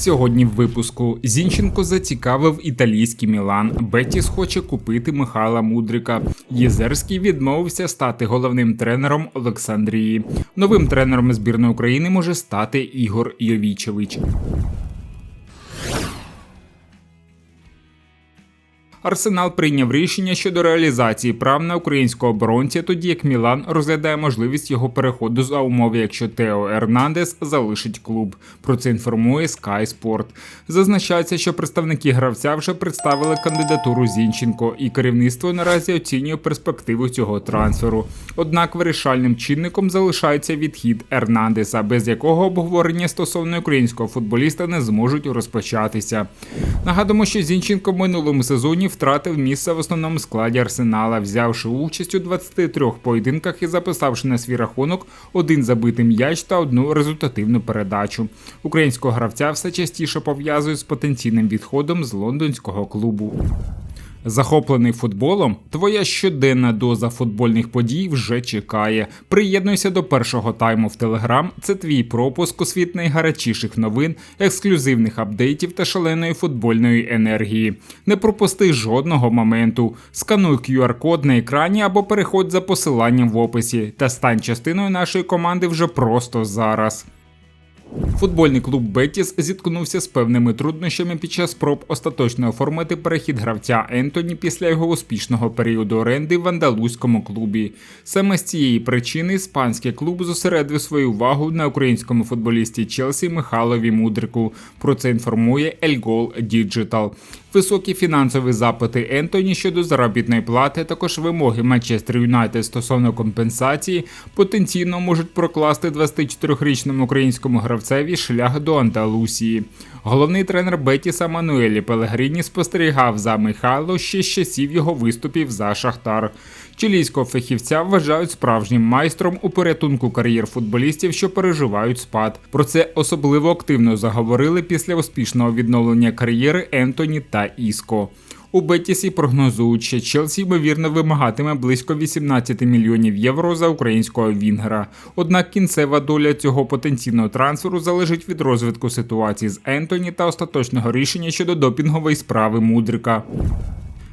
Сьогодні в випуску Зінченко зацікавив італійський Мілан. Бетіс хоче купити Михайла Мудрика. Єзерський відмовився стати головним тренером Олександрії. Новим тренером збірної України може стати Ігор Йовічевич. Арсенал прийняв рішення щодо реалізації прав на українського оборонця, тоді як Мілан розглядає можливість його переходу за умови, якщо Тео Ернандес залишить клуб. Про це інформує Sky Sport. Зазначається, що представники гравця вже представили кандидатуру Зінченко, і керівництво наразі оцінює перспективу цього трансферу. Однак вирішальним чинником залишається відхід Ернандеса, без якого обговорення стосовно українського футболіста не зможуть розпочатися. Нагадуємо, що Зінченко в минулому сезоні втратив місце в основному складі Арсенала, взявши участь у 23 поєдинках і записавши на свій рахунок один забитий м'яч та одну результативну передачу. Українського гравця все частіше пов'язують з потенційним відходом з лондонського клубу. Захоплений футболом, твоя щоденна доза футбольних подій вже чекає. Приєднуйся до першого тайму в Телеграм. Це твій пропуск у світ найгарячіших новин, ексклюзивних апдейтів та шаленої футбольної енергії. Не пропусти жодного моменту. Скануй QR-код на екрані або переходь за посиланням в описі та стань частиною нашої команди вже просто зараз. Футбольний клуб Бетіс зіткнувся з певними труднощами під час спроб остаточно оформити перехід гравця Ентоні після його успішного періоду оренди в андалузькому клубі. Саме з цієї причини іспанський клуб зосередив свою увагу на українському футболісті Челсі Михайлові Мудрику. Про це інформує Gol Digital. Високі фінансові запити Ентоні щодо заробітної плати, також вимоги Манчестер Юнайтед стосовно компенсації потенційно можуть прокласти 24-річному українському гравцеві шлях до Анталусії. Головний тренер Бетіса Мануелі Пелегріні спостерігав за Михайло ще з часів його виступів за Шахтар. Чилійського фахівця вважають справжнім майстром у порятунку кар'єр футболістів, що переживають спад. Про це особливо активно заговорили після успішного відновлення кар'єри Ентоні та Іско. У Бетісі прогнозують, що Челсі ймовірно вимагатиме близько 18 мільйонів євро за українського Вінгера. Однак кінцева доля цього потенційного трансферу залежить від розвитку ситуації з Ентоні та остаточного рішення щодо допінгової справи Мудрика.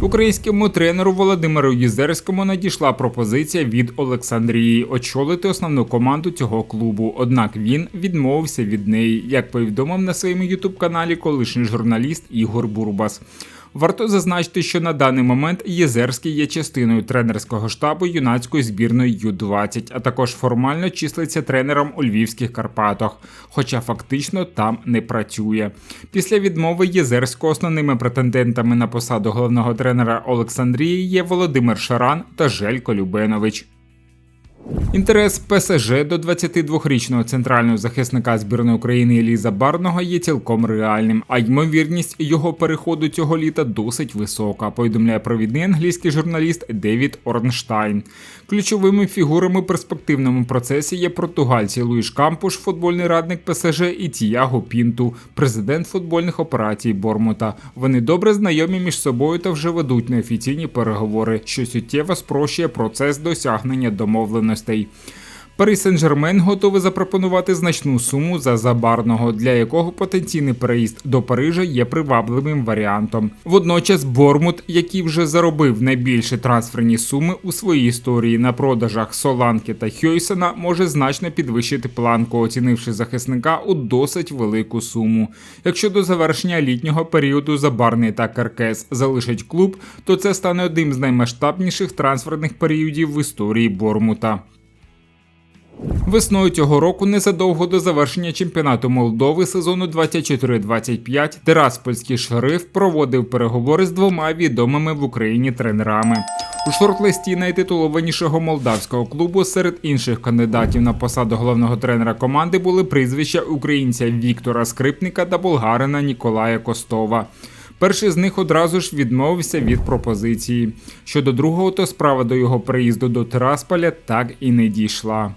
Українському тренеру Володимиру Єзерському надійшла пропозиція від Олександрії очолити основну команду цього клубу. Однак він відмовився від неї, як повідомив на своєму ютуб-каналі колишній журналіст Ігор Бурбас. Варто зазначити, що на даний момент Єзерський є частиною тренерського штабу юнацької збірної Ю-20, а також формально числиться тренером у Львівських Карпатах, хоча фактично там не працює. Після відмови Єзерського основними претендентами на посаду головного тренера Олександрії є Володимир Шаран та Желько Любенович. Інтерес ПСЖ до 22-річного центрального захисника збірної України Еліза Барного є цілком реальним, а ймовірність його переходу цього літа досить висока. Повідомляє провідний англійський журналіст Девід Орнштайн. Ключовими фігурами в перспективному процесі є португальці Луїш Кампуш, футбольний радник ПСЖ, і Тіяго Пінту, президент футбольних операцій Бормута. Вони добре знайомі між собою та вже ведуть неофіційні переговори, що суттєво спрощує процес досягнення stay Парі Сен-Жермен готовий запропонувати значну суму за забарного, для якого потенційний переїзд до Парижа є привабливим варіантом. Водночас Бормут, який вже заробив найбільші трансферні суми у своїй історії на продажах Соланки та Хьойсена, може значно підвищити планку, оцінивши захисника у досить велику суму. Якщо до завершення літнього періоду Забарний та Каркес залишать клуб, то це стане одним з наймасштабніших трансферних періодів в історії Бормута. Весною цього року, незадовго до завершення чемпіонату Молдови сезону 24-25, Тираспольський шериф проводив переговори з двома відомими в Україні тренерами. У шорт-листі найтитулованішого молдавського клубу серед інших кандидатів на посаду головного тренера команди були прізвища українця Віктора Скрипника та болгарина Ніколая Костова. Перший з них одразу ж відмовився від пропозиції. Щодо другого, то справа до його приїзду до Тирасполя так і не дійшла.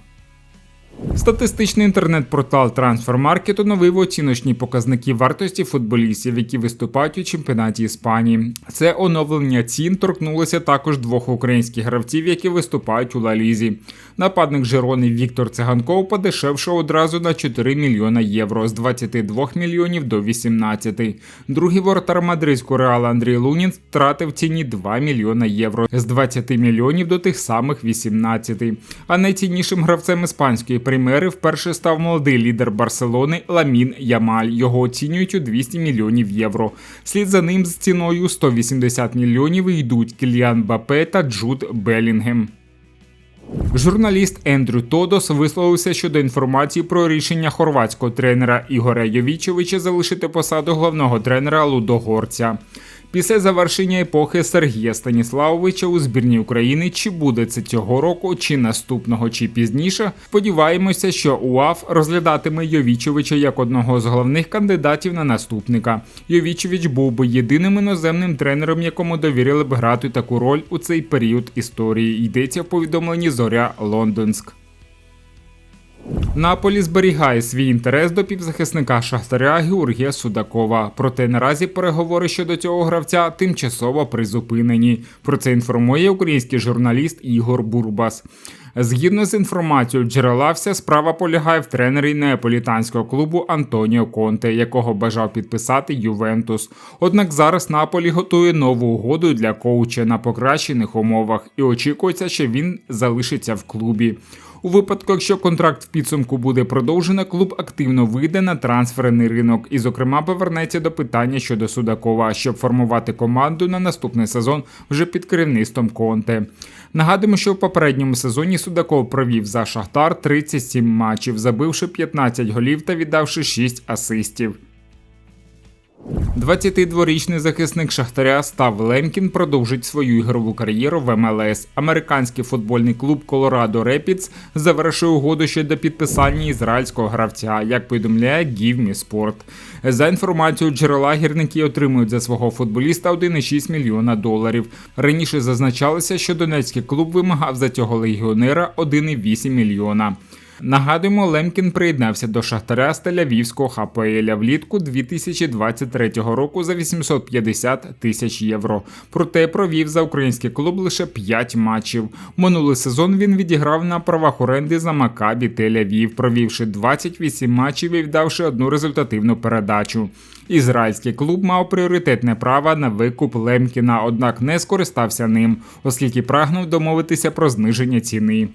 Статистичний інтернет-портал Трансфермаркет оновив оціночні показники вартості футболістів, які виступають у чемпіонаті Іспанії. Це оновлення цін торкнулося також двох українських гравців, які виступають у Лалізі. Нападник Жирони Віктор Циганков подешевшав одразу на 4 мільйона євро з 22 мільйонів до 18. Другий воротар мадридського реала Андрій Лунін втратив ціні 2 мільйона євро з 20 мільйонів до тих самих 18. А найціннішим гравцем іспанської прем'єри вперше став молодий лідер Барселони Ламін Ямаль. Його оцінюють у 200 мільйонів євро. Слід за ним з ціною 180 мільйонів йдуть Кіліан Бапе та Джуд Белінгем. Журналіст Ендрю Тодос висловився щодо інформації про рішення хорватського тренера Ігоря Йовічовича залишити посаду головного тренера Лудогорця. Після завершення епохи Сергія Станіславовича у збірній України чи буде це цього року, чи наступного, чи пізніше. Сподіваємося, що УАФ розглядатиме Йовічовича як одного з головних кандидатів на наступника. Йовічович був би єдиним іноземним тренером, якому довірили б грати таку роль у цей період історії. Йдеться в повідомленні Зоря Лондонськ. Наполі зберігає свій інтерес до півзахисника Шахтаря Георгія Судакова. Проте наразі переговори щодо цього гравця тимчасово призупинені. Про це інформує український журналіст Ігор Бурбас. Згідно з інформацією джерела, вся справа полягає в тренері неаполітанського клубу Антоніо Конте, якого бажав підписати Ювентус. Однак зараз Наполі готує нову угоду для коуча на покращених умовах і очікується, що він залишиться в клубі. У випадку, якщо контракт в підсумку буде продовжено, клуб активно вийде на трансферний ринок і, зокрема, повернеться до питання щодо Судакова, щоб формувати команду на наступний сезон вже під керівництвом Конте. Нагадуємо, що в попередньому сезоні Судаков провів за Шахтар 37 матчів, забивши 15 голів та віддавши 6 асистів. 22-річний захисник Шахтаря Став Лемкін продовжить свою ігрову кар'єру в МЛС. Американський футбольний клуб Колорадо Репідс завершив угоду щодо підписання ізраїльського гравця, як повідомляє Me Sport. За інформацією джерела гірники отримують за свого футболіста 1,6 мільйона доларів. Раніше зазначалося, що Донецький клуб вимагав за цього легіонера 1,8 мільйона. Нагадуємо, Лемкін приєднався до Шахтаря з Тель-Авівського ХПЛ влітку 2023 року за 850 тисяч євро. Проте провів за український клуб лише 5 матчів. Минулий сезон він відіграв на правах оренди за Макабі Тель-Авів, провівши 28 матчів і вдавши одну результативну передачу. Ізраїльський клуб мав пріоритетне право на викуп Лемкіна, однак не скористався ним, оскільки прагнув домовитися про зниження ціни.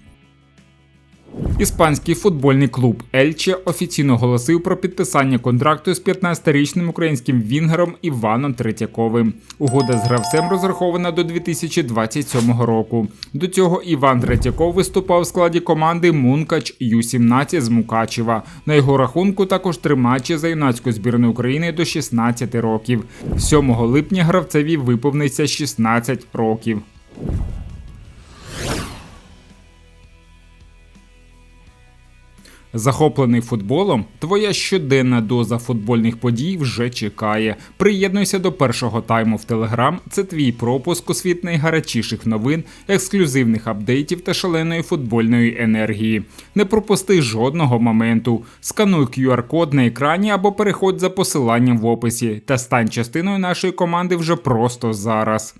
Іспанський футбольний клуб Ельче офіційно оголосив про підписання контракту з 15-річним українським вінгером Іваном Третьяковим. Угода з гравцем розрахована до 2027 року. До цього Іван Третьяков виступав в складі команди Мункач Ю-17 з Мукачева. На його рахунку також три матчі за юнацьку збірну України до 16 років. 7 липня гравцеві виповниться 16 років. Захоплений футболом, твоя щоденна доза футбольних подій вже чекає. Приєднуйся до першого тайму в Телеграм. Це твій пропуск у світ найгарячіших новин, ексклюзивних апдейтів та шаленої футбольної енергії. Не пропусти жодного моменту. Скануй QR-код на екрані або переходь за посиланням в описі та стань частиною нашої команди вже просто зараз.